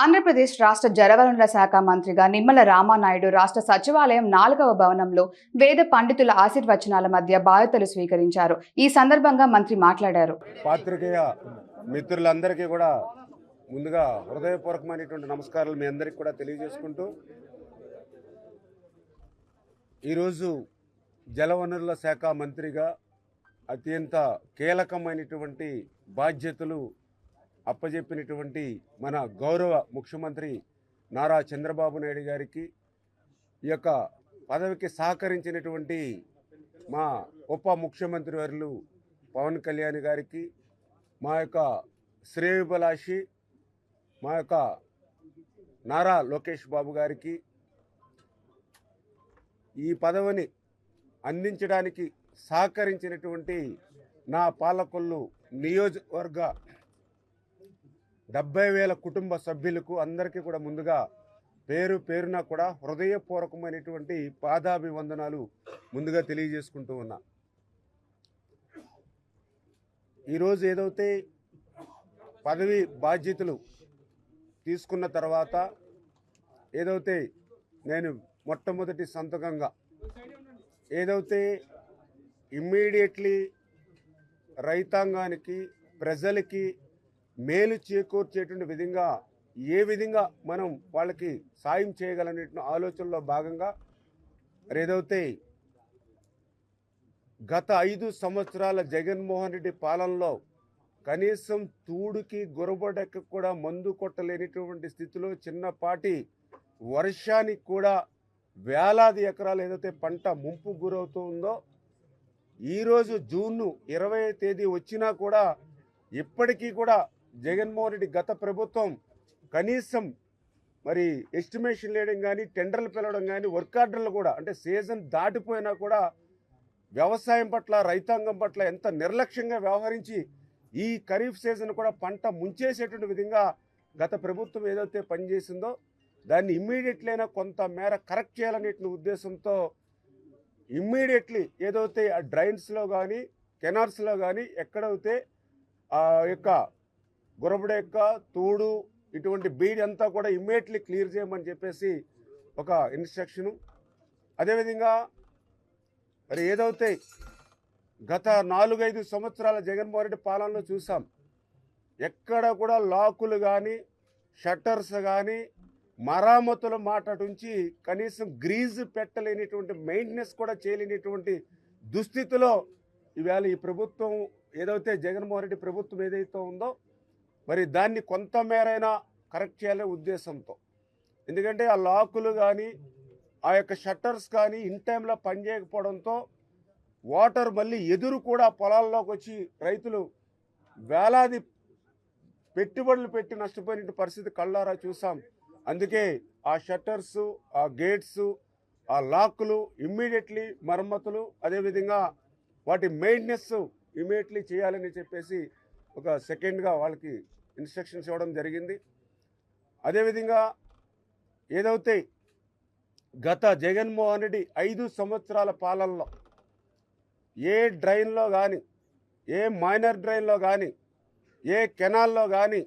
ఆంధ్రప్రదేశ్ రాష్ట్ర జలవనరుల శాఖ మంత్రిగా నిమ్మల రామానాయుడు రాష్ట్ర సచివాలయం నాలుగవ భవనంలో వేద పండితుల ఆశీర్వచనాల మధ్య బాధ్యతలు స్వీకరించారు. ఈ సందర్భంగా మంత్రి మాట్లాడారు. పాత్రికేయ మిత్రులందరికీ కూడా ముందుగా హృదయపూర్వకమైనటువంటి నమస్కారాలు మీ అందరికీ కూడా తెలియజేసుకుంటూ ఈరోజు జలవనరుల శాఖ మంత్రిగా అత్యంత కీలకమైనటువంటి బాధ్యతలు అప్పజెప్పినటువంటి మన గౌరవ ముఖ్యమంత్రి నారా చంద్రబాబు నాయుడు గారికి ఈ యొక్క పదవికి సహకరించినటువంటి మా ఉప ముఖ్యమంత్రి వర్లు పవన్ కళ్యాణ్ గారికి మా యొక్క శ్రేయభిలాషి మా యొక్క నారా లోకేష్ బాబు గారికి ఈ పదవిని అందించడానికి సహకరించినటువంటి నా పాలకొల్లు నియోజకవర్గ డెబ్బై వేల కుటుంబ సభ్యులకు అందరికీ కూడా ముందుగా పేరు పేరున కూడా హృదయపూర్వకమైనటువంటి పాదాభివందనాలు ముందుగా తెలియజేసుకుంటూ ఉన్నా. ఈరోజు ఏదైతే పదవి బాధ్యతలు తీసుకున్న తర్వాత ఏదైతే నేను మొట్టమొదటి సంతకంగా ఏదైతే ఇమ్మీడియట్లీ రైతాంగానికి ప్రజలకి మేలు చేకూర్చేటువంటి విధంగా ఏ విధంగా మనం వాళ్ళకి సాయం చేయగలనే ఆలోచనలో భాగంగా ఏదైతే గత ఐదు సంవత్సరాల జగన్మోహన్ రెడ్డి పాలనలో కనీసం తూడుకి గురబడక కూడా మందు కొట్టలేనిటువంటి స్థితిలో చిన్నపాటి వర్షానికి కూడా వేలాది ఎకరాలు ఏదైతే పంట ముంపు గురవుతుందో ఈరోజు జూన్ ఇరవై తేదీ వచ్చినా కూడా ఇప్పటికీ కూడా జగన్మోహన్ రెడ్డి గత ప్రభుత్వం కనీసం మరి ఎస్టిమేషన్ లేయడం కానీ టెండర్లు పిలవడం కానీ వర్క్ ఆర్డర్లు కూడా అంటే సీజన్ దాటిపోయినా కూడా వ్యవసాయం పట్ల రైతాంగం పట్ల ఎంత నిర్లక్ష్యంగా వ్యవహరించి ఈ ఖరీఫ్ సీజన్ కూడా పంట ముంచేసేటువంటి విధంగా గత ప్రభుత్వం ఏదైతే పనిచేసిందో దాన్ని ఇమ్మీడియట్లీ అయినా కొంత మేర కరెక్ట్ చేయాలనే ఉద్దేశంతో ఇమ్మీడియట్లీ ఏదైతే ఆ డ్రైన్స్లో కానీ కెనాల్స్లో కానీ ఎక్కడైతే ఆ యొక్క గురబుడెక్క తూడు ఇటువంటి బీడ్ అంతా కూడా ఇమ్మీడియట్లీ క్లియర్ చేయమని చెప్పేసి ఒక ఇన్స్ట్రక్షను. అదేవిధంగా మరి ఏదైతే గత నాలుగైదు సంవత్సరాల జగన్మోహన్ రెడ్డి పాలనలో చూసాం ఎక్కడ కూడా లాకులు కానీ షట్టర్స్ కానీ మరామతుల మాట నుంచి కనీసం గ్రీజ్ పెట్టలేనిటువంటి మెయింటెనెన్స్ కూడా చేయలేనిటువంటి దుస్థితిలో ఈవేళ ఈ ప్రభుత్వం ఏదైతే జగన్మోహన్ రెడ్డి ప్రభుత్వం ఏదైతే ఉందో మరి దాన్ని కొంతమేరైనా కరెక్ట్ చేయాలనే ఉద్దేశంతో. ఎందుకంటే ఆ లాకులు కానీ ఆ యొక్క షట్టర్స్ కానీ ఇన్ టైంలో పనిచేయకపోవడంతో వాటర్ మళ్ళీ ఎదురు కూడా పొలాల్లోకి వచ్చి రైతులు వేలాది పెట్టుబడులు పెట్టి నష్టపోయిన పరిస్థితి కళ్ళారా చూసాం. అందుకే ఆ షట్టర్స్ ఆ గేట్స్ ఆ లాక్లు ఇమ్మీడియట్లీ మరమ్మతులు అదేవిధంగా వాటి మెయింటెనెన్స్ ఇమీడియట్లీ చేయాలని చెప్పేసి ఒక సెకండ్గా వాళ్ళకి ఇన్స్ట్రక్షన్స్ ఇవ్వడం జరిగింది. అదేవిధంగా ఏదైతే గత జగన్మోహన్ రెడ్డి ఐదు సంవత్సరాల పాలనలో ఏ డ్రైన్లో కానీ ఏ మైనర్ డ్రైన్లో కానీ ఏ కెనాల్లో కానీ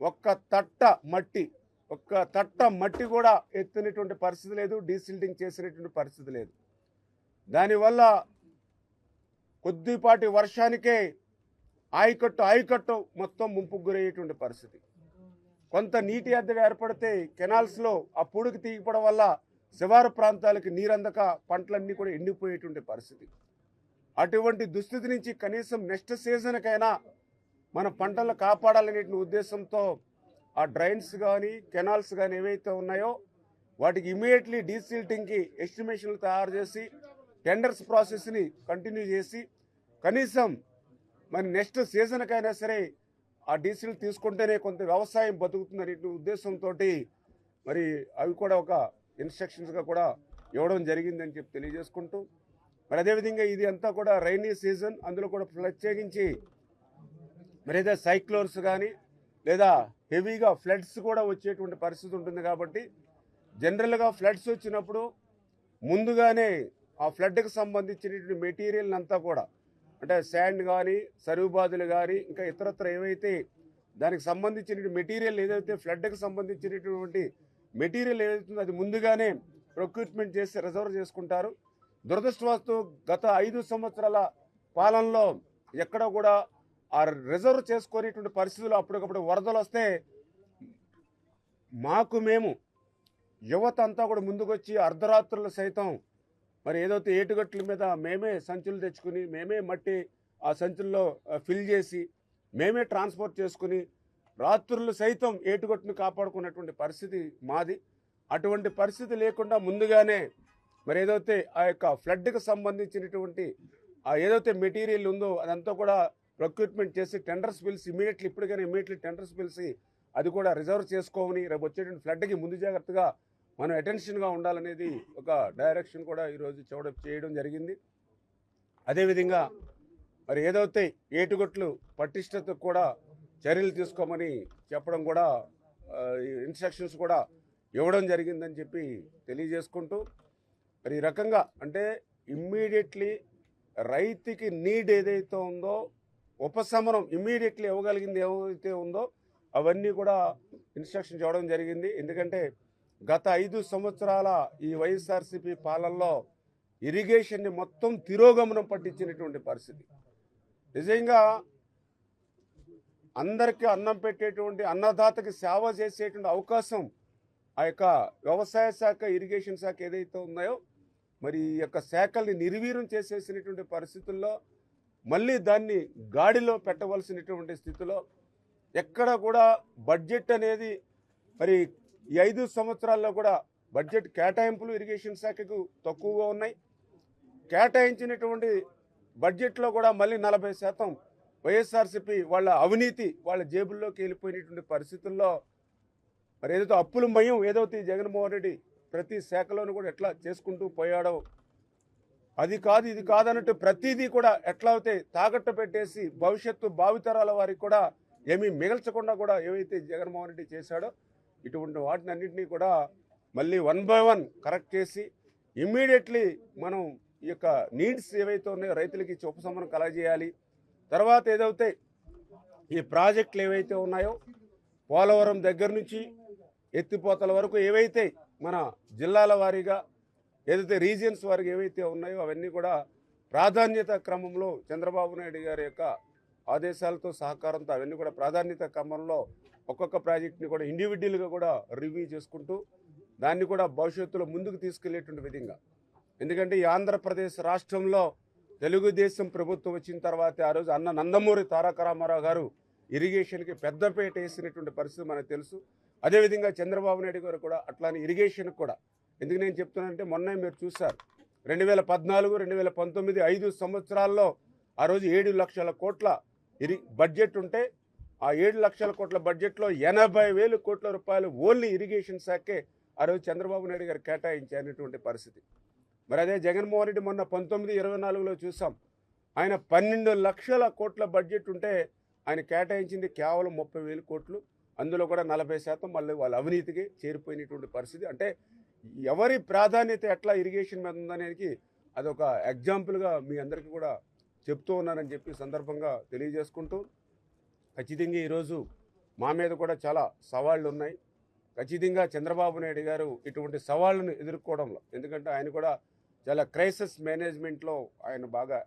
ఒక్క తట్ట మట్టి ఒక్క తట్ట మట్టి కూడా ఎత్తినటువంటి పరిస్థితి లేదు డీసిల్టింగ్ చేసినటువంటి పరిస్థితి లేదు. దానివల్ల కొద్దిపాటి వర్షానికే ఆయకట్టు ఆయకట్టు మొత్తం ముంపుకు గురయ్యేటువంటి పరిస్థితి. కొంత నీటి అద్దె ఏర్పడితే కెనాల్స్లో ఆ పొడుగు తీయపడం వల్ల శివారు ప్రాంతాలకి నీరందక పంటలన్నీ కూడా ఎండిపోయేటువంటి పరిస్థితి. అటువంటి దుస్థితి నుంచి కనీసం నెక్స్ట్ సీజన్కైనా మన పంటలు కాపాడాలనే ఉద్దేశంతో ఆ డ్రైన్స్ కానీ కెనాల్స్ కానీ ఏవైతే ఉన్నాయో వాటికి ఇమీడియట్లీ డీసిల్టింగ్కి ఎస్టిమేషన్లు తయారు చేసి టెండర్స్ ప్రాసెస్ని కంటిన్యూ చేసి కనీసం మరి నెక్స్ట్ సీజన్కైనా సరే ఆ డీజిల్ తీసుకుంటేనే కొంత వ్యవసాయం బతుకుతుందనే ఉద్దేశంతో మరి అవి కూడా ఒక ఇన్స్ట్రక్షన్స్గా కూడా ఇవ్వడం జరిగిందని చెప్పి తెలియజేసుకుంటూ మరి అదేవిధంగా ఇది అంతా కూడా రైనీ సీజన్ అందులో కూడా ప్రత్యేకించి మరి ఏదో సైక్లోన్స్ కానీ లేదా హెవీగా ఫ్లడ్స్ కూడా వచ్చేటువంటి పరిస్థితి ఉంటుంది కాబట్టి జనరల్గా ఫ్లడ్స్ వచ్చినప్పుడు ముందుగానే ఆ ఫ్లడ్కి సంబంధించినటువంటి మెటీరియల్ అంతా కూడా అంటే శాండ్ కానీ సరువు బాదులు కానీ ఇంకా ఇతరత్ర ఏవైతే దానికి సంబంధించిన మెటీరియల్ ఏదైతే ఫ్లడ్కి సంబంధించినటువంటి మెటీరియల్ ఏదైతుందో అది ముందుగానే ప్రొక్యూట్మెంట్ చేసి రిజర్వ్ చేసుకుంటారు. దురదృష్టవస్తు గత ఐదు సంవత్సరాల పాలనలో ఎక్కడ కూడా ఆ రిజర్వ్ చేసుకునేటువంటి పరిస్థితులు అప్పటికప్పుడు వరదలు వస్తే మాకు మేము యువత అంతా కూడా ముందుకొచ్చి అర్ధరాత్రులు సైతం మరి ఏదైతే ఏటుగట్ల మీద మేమే సంచులు తెచ్చుకుని మేమే మట్టి ఆ సంచుల్లో ఫిల్ చేసి మేమే ట్రాన్స్పోర్ట్ చేసుకుని రాత్రులు సైతం ఏటుగట్టును కాపాడుకున్నటువంటి పరిస్థితి మాది. అటువంటి పరిస్థితి లేకుండా ముందుగానే మరి ఏదైతే ఆ యొక్క ఫ్లడ్కి సంబంధించినటువంటి ఆ ఏదైతే మెటీరియల్ ఉందో అదంతా కూడా ప్రొక్యూట్మెంట్ చేసి టెండర్స్ పిలిచి ఇమీడియట్లీ ఇప్పటికైనా ఇమీడియట్లీ టెండర్స్ పిలిచి అది కూడా రిజర్వ్ చేసుకోమని రేపు వచ్చేటువంటి ఫ్లడ్కి ముందు జాగ్రత్తగా మనం అటెన్షన్గా ఉండాలనేది ఒక డైరెక్షన్ కూడా ఈరోజు చూడ చేయడం జరిగింది. అదేవిధంగా మరి ఏదైతే ఏటుగొట్లు పటిష్టతకు కూడా చర్యలు తీసుకోమని చెప్పడం కూడా ఇన్స్ట్రక్షన్స్ కూడా ఇవ్వడం జరిగిందని చెప్పి తెలియజేసుకుంటూ మరి ఈ రకంగా అంటే ఇమ్మీడియట్లీ రైతుకి నీడ్ ఏదైతే ఉందో ఉపశమనం ఇమ్మీడియట్లీ ఇవ్వగలిగింది ఏదైతే ఉందో అవన్నీ కూడా ఇన్స్ట్రక్షన్ ఇవ్వడం జరిగింది. ఎందుకంటే గత ఐదు సంవత్సరాల ఈ వైఎస్ఆర్సీపీ పాలనలో ఇరిగేషన్ని మొత్తం తిరోగమనం పట్టించినటువంటి పరిస్థితి. నిజంగా అందరికీ అన్నం పెట్టేటువంటి అన్నదాతకి సేవ చేసేటువంటి అవకాశం ఆ యొక్క వ్యవసాయ శాఖ ఇరిగేషన్ శాఖ ఏదైతే ఉన్నాయో మరి ఈ యొక్క శాఖల్ని నిర్వీర్యం చేసేసినటువంటి పరిస్థితుల్లో మళ్ళీ దాన్ని గాడిలో పెట్టవలసినటువంటి స్థితిలో ఎక్కడ కూడా బడ్జెట్ అనేది మరి ఈ ఐదు సంవత్సరాల్లో కూడా బడ్జెట్ కేటాయింపులు ఇరిగేషన్ శాఖకు తక్కువగా ఉన్నాయి. కేటాయించినటువంటి బడ్జెట్లో కూడా మళ్ళీ నలభై శాతం వైఎస్ఆర్సీపీ వాళ్ళ అవినీతి వాళ్ళ జేబుల్లోకి వెళ్ళిపోయినటువంటి పరిస్థితుల్లో మరి ఏదైతే అప్పుల మయం ఏదైతే జగన్మోహన్ రెడ్డి ప్రతి శాఖలోనూ కూడా ఎట్లా చేసుకుంటూ పోయాడో అది కాదు ఇది కాదన్నట్టు ప్రతిదీ కూడా ఎట్లా అయితే తాకట్టు పెట్టేసి భవిష్యత్తు భావితరాల వారికి కూడా ఏమీ మిగల్చకుండా కూడా ఏవైతే జగన్మోహన్ రెడ్డి చేశాడో ఇటువంటి వాటిని అన్నింటినీ కూడా మళ్ళీ వన్ బై వన్ కరెక్ట్ చేసి ఇమ్మీడియట్లీ మనం ఈ యొక్క నీడ్స్ ఏవైతే ఉన్నాయో రైతులకి ఇచ్చి ఉపశమనం కలగజేయాలి. తర్వాత ఏదైతే ఈ ప్రాజెక్టులు ఏవైతే ఉన్నాయో పోలవరం దగ్గర నుంచి ఎత్తిపోతల వరకు ఏవైతే మన జిల్లాల వారీగా ఏదైతే రీజియన్స్ వారికి ఏవైతే ఉన్నాయో అవన్నీ కూడా ప్రాధాన్యత క్రమంలో చంద్రబాబు నాయుడు గారి యొక్క ఆదేశాలతో సహకారంతో అవన్నీ కూడా ప్రాధాన్యత క్రమంలో ఒక్కొక్క ప్రాజెక్ట్ని కూడా ఇండివిజువల్గా కూడా రివ్యూ చేసుకుంటూ దాన్ని కూడా భవిష్యత్తులో ముందుకు తీసుకెళ్ళేటువంటి విధంగా. ఎందుకంటే ఈ ఆంధ్రప్రదేశ్ రాష్ట్రంలో తెలుగుదేశం ప్రభుత్వం వచ్చిన తర్వాత ఆ రోజు అన్న నందమూరి తారక రామారావు గారు ఇరిగేషన్కి పెద్దపేట వేసినటువంటి పరిస్థితి మనకు తెలుసు. అదేవిధంగా చంద్రబాబు నాయుడు గారు కూడా అట్లానే ఇరిగేషన్కి కూడా. ఎందుకు నేను చెప్తున్నానంటే మొన్న మీరు చూశారు. రెండు వేల పద్నాలుగు రెండు వేల పంతొమ్మిది ఐదు సంవత్సరాల్లో ఆ రోజు ఏడు లక్షల కోట్ల ఇరి బడ్జెట్ ఉంటే ఆ ఏడు లక్షల కోట్ల బడ్జెట్లో ఎనభై వేలు కోట్ల రూపాయలు ఓన్లీ ఇరిగేషన్ శాఖే ఆ రోజు చంద్రబాబు నాయుడు గారు కేటాయించినటువంటి పరిస్థితి. మరి అదే జగన్మోహన్ రెడ్డి మొన్న పంతొమ్మిది ఇరవై నాలుగులో చూసాం. ఆయన పన్నెండు లక్షల కోట్ల బడ్జెట్ ఉంటే ఆయన కేటాయించింది కేవలం ముప్పై వేలు కోట్లు. అందులో కూడా నలభై శాతం మళ్ళీ వాళ్ళ అవినీతికి చేరిపోయినటువంటి పరిస్థితి. అంటే ఎవరి ప్రాధాన్యత ఎట్లా ఇరిగేషన్ మీద ఉందనేది అదొక ఎగ్జాంపుల్గా మీ అందరికీ కూడా చెప్తూ ఉన్నానని చెప్పి సందర్భంగా తెలియజేసుకుంటూ ఖచ్చితంగా ఈరోజు మా మీద కూడా చాలా సవాళ్ళు ఉన్నాయి. ఖచ్చితంగా చంద్రబాబు నాయుడు గారు ఇటువంటి సవాళ్ళను ఎదుర్కోవడంలో ఎందుకంటే ఆయన కూడా చాలా క్రైసిస్ మేనేజ్మెంట్లో ఆయన బాగా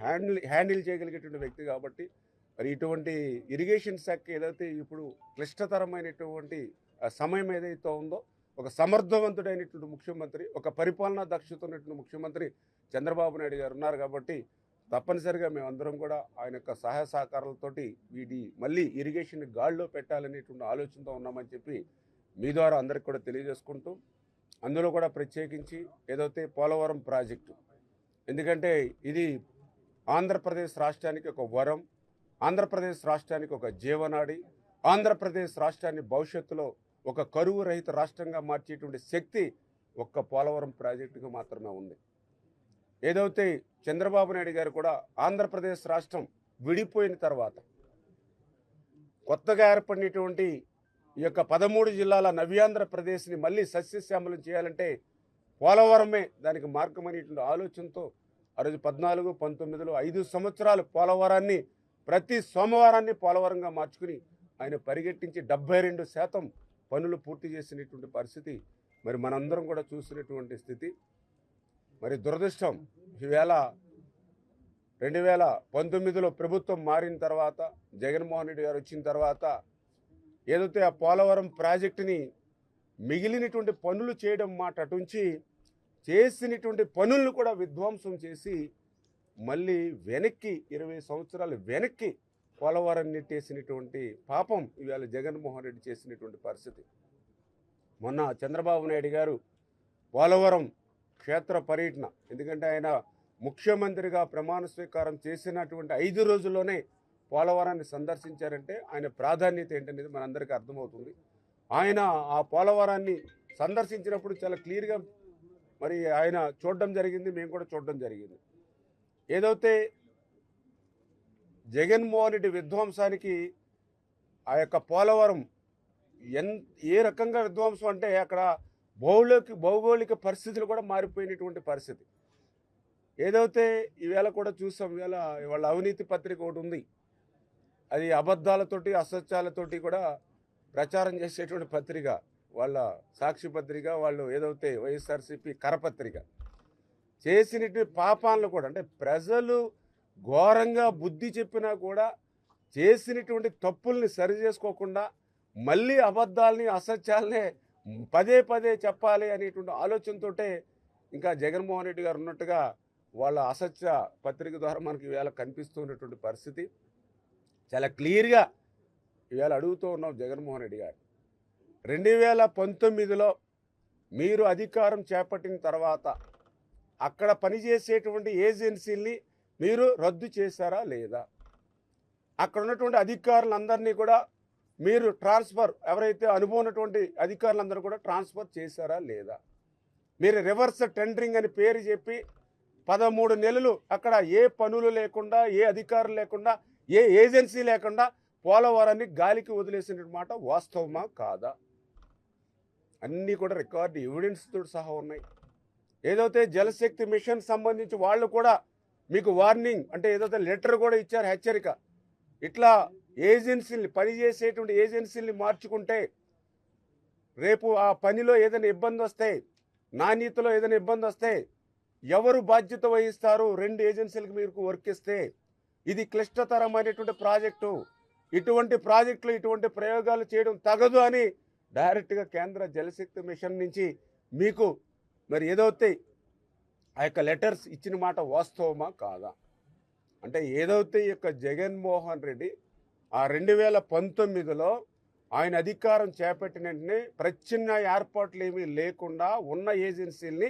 హ్యాండిల్ హ్యాండిల్ చేయగలిగేటువంటి వ్యక్తి కాబట్టి మరి ఇటువంటి ఇరిగేషన్ శాఖ ఏదైతే ఇప్పుడు క్లిష్టతరమైనటువంటి సమయం ఏదైతే ఉందో ఒక సమర్థవంతుడైనటువంటి ముఖ్యమంత్రి ఒక పరిపాలనా దక్షత ఉన్నటువంటి ముఖ్యమంత్రి చంద్రబాబు నాయుడు గారు ఉన్నారు కాబట్టి తప్పనిసరిగా మేమందరం కూడా ఆయన యొక్క సహాయ సహకారాలతోటి వీటి మళ్ళీ ఇరిగేషన్ గాడిలో పెట్టాలనేటువంటి ఆలోచనతో ఉన్నామని చెప్పి మీ ద్వారా అందరికి కూడా తెలియజేసుకుంటూ అందులో కూడా ప్రత్యేకించి ఏదైతే పోలవరం ప్రాజెక్టు ఎందుకంటే ఇది ఆంధ్రప్రదేశ్ రాష్ట్రానికి ఒక వరం ఆంధ్రప్రదేశ్ రాష్ట్రానికి ఒక జీవనాడి ఆంధ్రప్రదేశ్ రాష్ట్రాన్ని భవిష్యత్తులో ఒక కరువు రహిత రాష్ట్రంగా మార్చేటువంటి శక్తి ఒక్క పోలవరం ప్రాజెక్టుకు మాత్రమే ఉంది. ఏదైతే చంద్రబాబు నాయుడు గారు కూడా ఆంధ్రప్రదేశ్ రాష్ట్రం విడిపోయిన తర్వాత కొత్తగా ఏర్పడినటువంటి ఈ యొక్క పదమూడు జిల్లాల నవ్యాంధ్రప్రదేశ్ని మళ్ళీ సస్యశ్యామలం చేయాలంటే పోలవరమే దానికి మార్గం అనేటువంటి ఆలోచనతో ఆ రోజు పద్నాలుగు పంతొమ్మిదిలో ఐదు సంవత్సరాలు పోలవరాన్ని ప్రతి సోమవారాన్ని పోలవరంగా మార్చుకుని ఆయన పరిగెట్టించి డెబ్బై రెండు శాతం పనులు పూర్తి చేసినటువంటి పరిస్థితి మరి మనందరం కూడా చూసినటువంటి స్థితి. మరి దురదృష్టం. ఈవేళ రెండు వేల పంతొమ్మిదిలో ప్రభుత్వం మారిన తర్వాత జగన్మోహన్ రెడ్డి గారు వచ్చిన తర్వాత ఏదైతే ఆ పోలవరం ప్రాజెక్టుని మిగిలినటువంటి పనులు చేయడం మాట అటుంచి చేసినటువంటి పనులను కూడా విధ్వంసం చేసి మళ్ళీ వెనక్కి ఇరవై సంవత్సరాలు వెనక్కి పోలవరం నెట్టేసినటువంటి పాపం ఇవాళ జగన్మోహన్ రెడ్డి చేసినటువంటి పరిస్థితి. మొన్న చంద్రబాబు నాయుడు గారు పోలవరం క్షేత్ర పర్యటన. ఎందుకంటే ఆయన ముఖ్యమంత్రిగా ప్రమాణ స్వీకారం చేసినటువంటి ఐదు రోజుల్లోనే పోలవరాన్ని సందర్శించారంటే ఆయన ప్రాధాన్యత ఏంటనేది మనందరికీ అర్థమవుతుంది. ఆయన ఆ పోలవరాన్ని సందర్శించినప్పుడు చాలా క్లియర్గా మరి ఆయన చూడడం జరిగింది మేము కూడా చూడడం జరిగింది. ఏదైతే జగన్మోహన్ రెడ్డి విధ్వంసానికి ఆ యొక్క పోలవరం ఎన్ ఏ రకంగా విధ్వంసం అంటే అక్కడ భౌగోళిక భౌగోళిక పరిస్థితులు కూడా మారిపోయినటువంటి పరిస్థితి. ఏదైతే ఈవేళ కూడా చూసాం ఈవేళ వాళ్ళ అవినీతి పత్రిక ఒకటి ఉంది. అది అబద్ధాలతోటి అసత్యాలతోటి కూడా ప్రచారం చేసేటువంటి పత్రిక వాళ్ళ సాక్షి పత్రిక వాళ్ళు ఏదైతే వైఎస్ఆర్సీపీ కరపత్రిక చేసినటువంటి పాపాలను కూడా అంటే ప్రజలు ఘోరంగా బుద్ధి చెప్పినా కూడా చేసినటువంటి తప్పుల్ని సరి చేసుకోకుండా మళ్ళీ అబద్ధాలని అసత్యాలనే పదే పదే చెప్పాలి అనేటువంటి ఆలోచనతోటే ఇంకా జగన్మోహన్ రెడ్డి గారు ఉన్నట్టుగా వాళ్ళ అసత్య పత్రిక ద్వారా మనకి ఇవాళ కనిపిస్తున్నటువంటి పరిస్థితి. చాలా క్లియర్గా ఇవాళ అడుగుతూ ఉన్నాం జగన్మోహన్ రెడ్డి గారు. రెండు వేల పంతొమ్మిదిలో మీరు అధికారం చేపట్టిన తర్వాత అక్కడ పనిచేసేటువంటి ఏజెన్సీల్ని మీరు రద్దు చేశారా లేదా? అక్కడ ఉన్నటువంటి అధికారులందరినీ కూడా మీరు ట్రాన్స్ఫర్ ఎవరైతే అనుభవం ఉన్నటువంటి అధికారులందరూ కూడా ట్రాన్స్ఫర్ చేశారా లేదా? మీరు రివర్స్ టెండరింగ్ అని పేరు చెప్పి పదమూడు నెలలు అక్కడ ఏ పనులు లేకుండా ఏ అధికారులు లేకుండా ఏ ఏజెన్సీ లేకుండా పోలవరాన్ని గాలికి వదిలేసిన మాట వాస్తవమా కాదా? అన్నీ కూడా రికార్డు ఎవిడెన్స్తో తోటి సహా ఉన్నాయి. ఏదైతే జలశక్తి మిషన్ సంబంధించి వాళ్ళు కూడా మీకు వార్నింగ్ అంటే ఏదైతే లెటర్ కూడా ఇచ్చారు హెచ్చరిక ఇట్లా ఏజెన్సీని పనిచేసేటువంటి ఏజెన్సీని మార్చుకుంటే రేపు ఆ పనిలో ఏదైనా ఇబ్బంది వస్తే నాణ్యతలో ఏదైనా ఇబ్బంది వస్తే ఎవరు బాధ్యత వహిస్తారు? రెండు ఏజెన్సీలకు మీరు వర్క్ ఇస్తే ఇది క్లిష్టతరమైనటువంటి ప్రాజెక్టు. ఇటువంటి ప్రాజెక్టులు ఇటువంటి ప్రయోగాలు చేయడం తగదు అని డైరెక్ట్గా కేంద్ర జలశక్తి మిషన్ నుంచి మీకు మరి ఏదైతే ఆ యొక్క లెటర్స్ ఇచ్చిన మాట వాస్తవమా కాదా? అంటే ఏదైతే ఈ యొక్క జగన్మోహన్ రెడ్డి ఆ రెండు వేల పంతొమ్మిదిలో ఆయన అధికారం చేపట్టిన వెంటనే ప్రచ్ఛన్న ఏర్పాట్లు ఏమీ లేకుండా ఉన్న ఏజెన్సీల్ని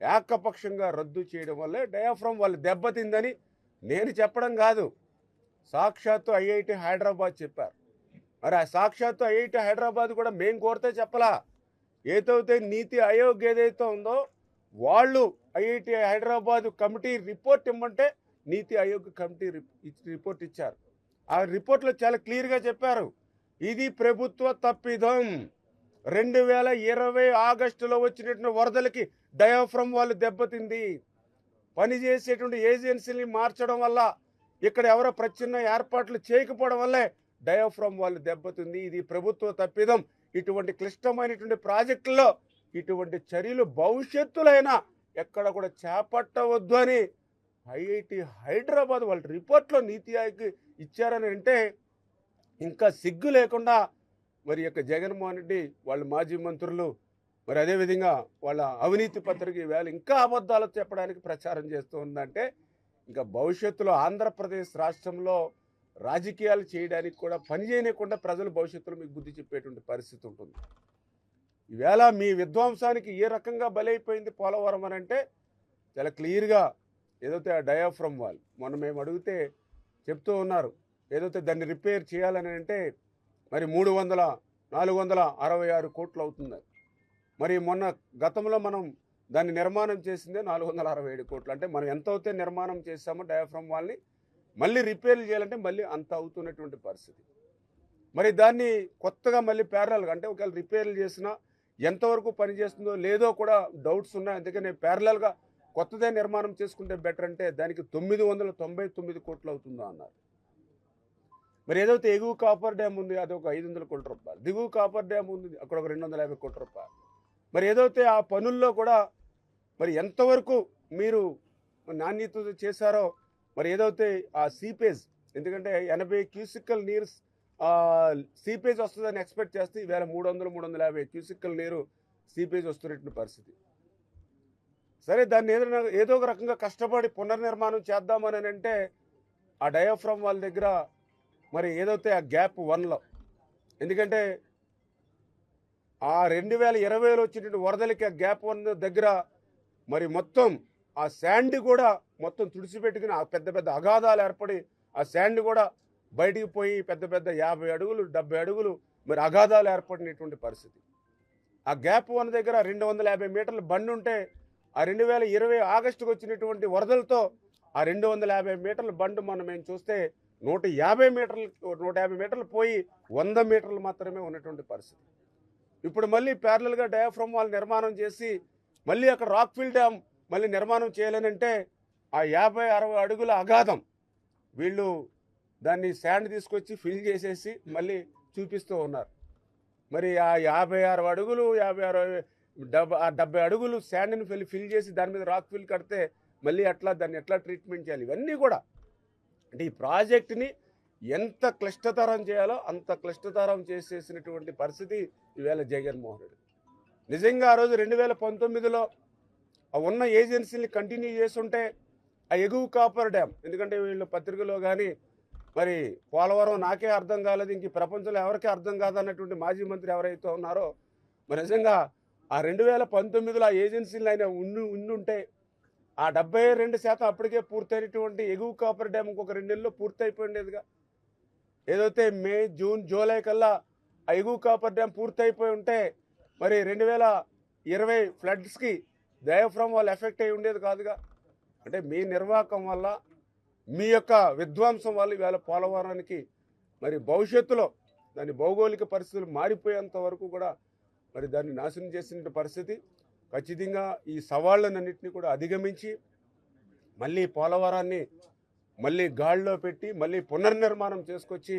ఏకపక్షంగా రద్దు చేయడం వల్లే డయాఫ్రమ్ వాళ్ళు దెబ్బతిందని నేను చెప్పడం కాదు. సాక్షాత్తు ఐఐటి హైదరాబాద్ చెప్పారు. మరి ఆ సాక్షాత్తు ఐఐటి హైదరాబాద్ కూడా మేము కోరితే చెప్పలా. ఏదైతే నీతి ఆయోగ్ ఏదైతే ఉందో వాళ్ళు ఐఐటి హైదరాబాద్ కమిటీ రిపోర్ట్ ఇమ్మంటే నీతి ఆయోగ్ కమిటీ రిప్- రిపోర్ట్ ఇచ్చారు. ఆ రిపోర్ట్లో చాలా క్లియర్గా చెప్పారు. ఇది ప్రభుత్వ తప్పిదం. రెండు వేల ఇరవై ఆగస్టులో వచ్చినటువంటి వరదలకి డయాఫ్రమ్ వాళ్ళు దెబ్బతింది. పనిచేసేటువంటి ఏజెన్సీని మార్చడం వల్ల ఇక్కడ ఎవరో ప్రచ్ఛిన్న ఏర్పాట్లు చేయకపోవడం వల్లే డయాఫ్రమ్ వాళ్ళు దెబ్బతింది. ఇది ప్రభుత్వ తప్పిదం. ఇటువంటి క్లిష్టమైనటువంటి ప్రాజెక్టుల్లో ఇటువంటి చర్యలు భవిష్యత్తులైనా ఎక్కడ కూడా చేపట్టవద్దు అని ఐఐటి హైదరాబాద్ వాళ్ళ రిపోర్ట్లో నీతి ఆయోగ్ ఇచ్చారని అంటే ఇంకా సిగ్గు లేకుండా మరి యొక్క జగన్మోహన్ రెడ్డి వాళ్ళ మాజీ మంత్రులు మరి అదేవిధంగా వాళ్ళ అవినీతి పత్రిక ఈవేళ ఇంకా అబద్ధాలు చెప్పడానికి ప్రచారం చేస్తూ ఉందంటే ఇంకా భవిష్యత్తులో ఆంధ్రప్రదేశ్ రాష్ట్రంలో రాజకీయాలు చేయడానికి కూడా పని చేయకుండా ప్రజలు భవిష్యత్తులో మీకు బుద్ధి చెప్పేటువంటి పరిస్థితి ఉంటుంది. ఈవేళ మీ విధ్వంసానికి ఏ రకంగా బలైపోయింది పోలవరం అని అంటే చాలా క్లియర్గా ఏదైతే ఆ డయాఫ్రమ్ వాల్ మొన్న మేము అడిగితే చెప్తూ ఉన్నారు ఏదైతే దాన్ని రిపేర్ చేయాలని అంటే మరి మూడు వందల నాలుగు వందల అరవై ఆరు కోట్లు అవుతుంది. మరి మొన్న గతంలో మనం దాన్ని నిర్మాణం చేసిందే నాలుగు వందల అరవై ఏడు కోట్లు. అంటే మనం ఎంత అవుతే నిర్మాణం చేస్తామో డయాఫ్రమ్ వాల్ని మళ్ళీ రిపేర్లు చేయాలంటే మళ్ళీ అంత అవుతున్నటువంటి పరిస్థితి. మరి దాన్ని కొత్తగా మళ్ళీ ప్యారలల్గా అంటే ఒకవేళ రిపేర్లు చేసినా ఎంతవరకు పనిచేస్తుందో లేదో కూడా డౌట్స్ ఉన్నాయి. అందుకని ప్యారలల్గా కొత్తదే నిర్మాణం చేసుకుంటే బెటర్ అంటే దానికి తొమ్మిది వందల తొంభై తొమ్మిది కోట్లు అవుతుందా అన్నారు. మరి ఏదైతే ఎగువ కాపర్ డ్యామ్ ఉంది అది ఒక ఐదు వందల కోట్ల రూపాయలు. దిగువ కాపర్ డ్యామ్ ఉంది అక్కడ ఒక రెండు వందల యాభై కోట్ల రూపాయలు. మరి ఏదైతే ఆ పనుల్లో కూడా మరి ఎంతవరకు మీరు నాణ్యత చేశారో మరి ఏదైతే ఆ సీపేజ్ ఎందుకంటే ఎనభై క్యూసికల్ నీరు సీపేజ్ వస్తుందని ఎక్స్పెక్ట్ చేస్తే ఈవేళ మూడు వందలు మూడు వందల యాభై క్యూసికల్ నీరు సీపేజ్ వస్తున్నటువంటి పరిస్థితి. సరే దాన్ని ఏదైనా ఏదో ఒక రకంగా కష్టపడి పునర్నిర్మాణం చేద్దామని అంటే ఆ డయాఫ్రమ్ వాళ్ళ దగ్గర మరి ఏదైతే ఆ గ్యాప్ వన్లో ఎందుకంటే ఆ రెండు వేల ఇరవైలో వచ్చినటువంటి వరదలకి ఆ గ్యాప్ వన్ దగ్గర మరి మొత్తం ఆ శాండ్ కూడా మొత్తం తుడిచిపెట్టుకుని ఆ పెద్ద పెద్ద అగాధాలు ఏర్పడి ఆ శాండ్ కూడా బయటికి పోయి పెద్ద పెద్ద యాభై అడుగులు డెబ్బై అడుగులు మరి అగాధాలు ఏర్పడినటువంటి పరిస్థితి. ఆ గ్యాప్ వన్ దగ్గర రెండు వందల యాభై మీటర్ల బండి ఉంటే ఆ రెండు వేల ఇరవై ఆగస్టుకు వచ్చినటువంటి వరదలతో ఆ రెండు వందల యాభై మీటర్ల బండ్ మనం మేము చూస్తే నూట యాభై మీటర్లు నూట యాభై మీటర్లు పోయి వంద మీటర్లు మాత్రమే ఉన్నటువంటి పరిస్థితి. ఇప్పుడు మళ్ళీ ప్యారలల్గా డయాఫ్రమ్ వాళ్ళు నిర్మాణం చేసి మళ్ళీ అక్కడ రాక్ఫిల్ డ్యామ్ మళ్ళీ నిర్మాణం చేయాలని అంటే ఆ యాభై అరవై అడుగుల అగాధం వీళ్ళు దాన్ని శాండ్ తీసుకొచ్చి ఫిల్ చేసేసి మళ్ళీ చూపిస్తూ ఉన్నారు. మరి ఆ యాభై ఆరు అడుగులు యాభై అరవై డెబ్బై ఆ డెబ్బై అడుగులు శాండ్ని ఫిల్ ఫిల్ చేసి దాని మీద రాక్ ఫిల్ కడితే మళ్ళీ అట్లా దాన్ని ఎట్లా ట్రీట్మెంట్ చేయాలి? ఇవన్నీ కూడా. అంటే ఈ ప్రాజెక్ట్ని ఎంత క్లిష్టతరం చేయాలో అంత క్లిష్టతరం చేసేసినటువంటి పరిస్థితి ఈవేళ జగన్మోహన్ రెడ్డి. నిజంగా ఆ రోజు రెండు వేల పంతొమ్మిదిలో ఉన్న ఏజెన్సీని కంటిన్యూ చేస్తుంటే ఆ ఎగువ కాపర్ డ్యామ్ ఎందుకంటే వీళ్ళు పత్రికలో కానీ మరి పోలవరం నాకే అర్థం కాలేదు ఇంక ప్రపంచంలో ఎవరికీ అర్థం కాదన్నటువంటి మాజీ మంత్రి ఎవరైతే ఉన్నారో మరి నిజంగా ఆ రెండు వేల పంతొమ్మిదిలో ఆ ఏజెన్సీలు ఆయన ఉండి ఉండుంటే ఆ డెబ్బై రెండు శాతం అప్పటికే పూర్తయినటువంటి ఎగువ కాపర్ డ్యామ్ ఇంకొక రెండు నెలల్లో పూర్తయిపోయిండేదిగా. ఏదైతే మే జూన్ జూలై కల్లా ఆ ఎగువ కాపర్ డ్యామ్ పూర్తయిపోయి ఉంటే మరి రెండు వేల ఇరవై ఫ్లడ్స్కి డయాఫ్రమ్ వాళ్ళు ఎఫెక్ట్ అయి ఉండేది కాదుగా. అంటే మీ నిర్వాహకం వల్ల మీ యొక్క విధ్వంసం వల్ల ఇవాళ పోలవరానికి మరి భవిష్యత్తులో దాని భౌగోళిక పరిస్థితులు మారిపోయేంత వరకు కూడా మరి దాన్ని నాశనం చేసిన పరిస్థితి ఖచ్చితంగా ఈ సవాళ్ళనన్నింటినీ కూడా అధిగమించి మళ్ళీ పోలవరాన్ని మళ్ళీ గాడిలో పెట్టి మళ్ళీ పునర్నిర్మాణం చేసుకొచ్చి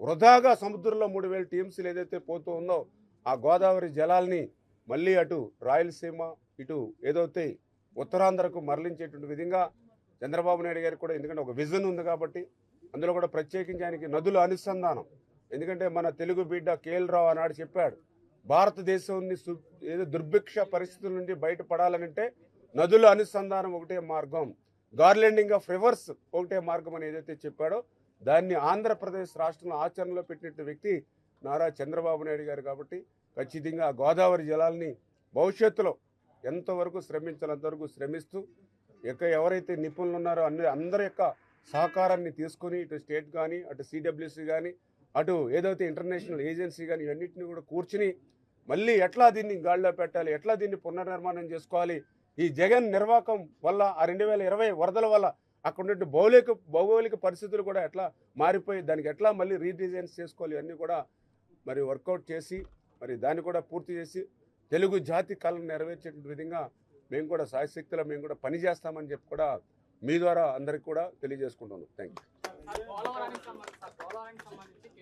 వృధాగా సముద్రంలో మూడు వేల టీఎంసీలు ఏదైతే పోతూ ఉందో ఆ గోదావరి జలాల్ని మళ్ళీ అటు రాయలసీమ ఇటు ఏదైతే ఉత్తరాంధ్రకు మరలించేటువంటి విధంగా చంద్రబాబు నాయుడు గారికి కూడా ఎందుకంటే ఒక విజన్ ఉంది కాబట్టి అందులో కూడా ప్రత్యేకించి ఆయనకి నదుల అనుసంధానం. ఎందుకంటే మన తెలుగు బిడ్డ కేఎల్ రావు ఆనాడు చెప్పాడు భారతదేశాన్ని ఏదో దుర్భిక్ష పరిస్థితుల నుండి బయటపడాలనంటే నదుల అనుసంధానం ఒకటే మార్గం. గార్లెండింగ్ ఆఫ్ రివర్స్ ఒకటే మార్గం అని ఏదైతే చెప్పాడో దాన్ని ఆంధ్రప్రదేశ్ రాష్ట్రంలో ఆచరణలో పెట్టిన వ్యక్తి నారా చంద్రబాబు నాయుడు గారు కాబట్టి ఖచ్చితంగా ఆ గోదావరి జలాల్ని భవిష్యత్తులో ఎంతవరకు శ్రమించాలంతవరకు శ్రమిస్తూ ఇక ఎవరైతే నిపుణులు ఉన్నారో అన్ని అందరి యొక్క సహకారాన్ని తీసుకొని ఇటు స్టేట్ కానీ అటు సిడబ్ల్యూసి కానీ అటు ఏదైతే ఇంటర్నేషనల్ ఏజెన్సీ కానీ ఇవన్నింటినీ కూడా కూర్చుని మళ్ళీ ఎట్లా దీన్ని గాడిలో పెట్టాలి? ఎట్లా దీన్ని పునర్నిర్మాణం చేసుకోవాలి? ఈ జగన్ నిర్వాహకం వల్ల ఆ రెండు వేల ఇరవై వరదల వల్ల అక్కడ ఉన్నట్టు భౌగోళిక భౌగోళిక పరిస్థితులు కూడా ఎట్లా మారిపోయి దానికి ఎట్లా మళ్ళీ రీడిజైన్స్ చేసుకోవాలి ఇవన్నీ కూడా మరి వర్కౌట్ చేసి మరి దాన్ని కూడా పూర్తి చేసి తెలుగు జాతి కళను నెరవేర్చే విధంగా మేము కూడా సాయశక్తిలో మేము కూడా పని చేస్తామని చెప్పి కూడా మీ ద్వారా అందరికి కూడా తెలియజేసుకుంటున్నాం. Thank you